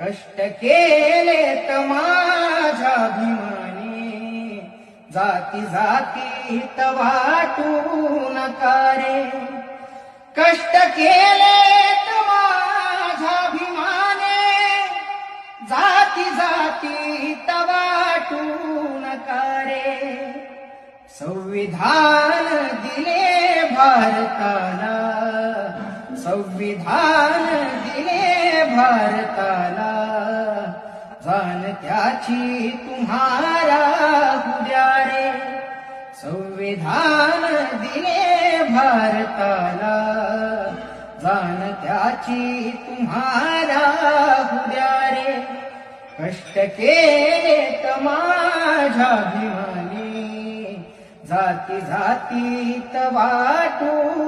कष्ट केले माझ्या भीमाने जाती जाती वाटू नकारे कष्ट केले संविधान दिले भारताला. संविधान दिले भारताला. जाण त्याची तुम्हाला उद्या रे. संविधान दिले भारताला. जाण त्याची तुम्हाला उद्या रे. कष्ट केले तर माझ्या जाती जाती वाटून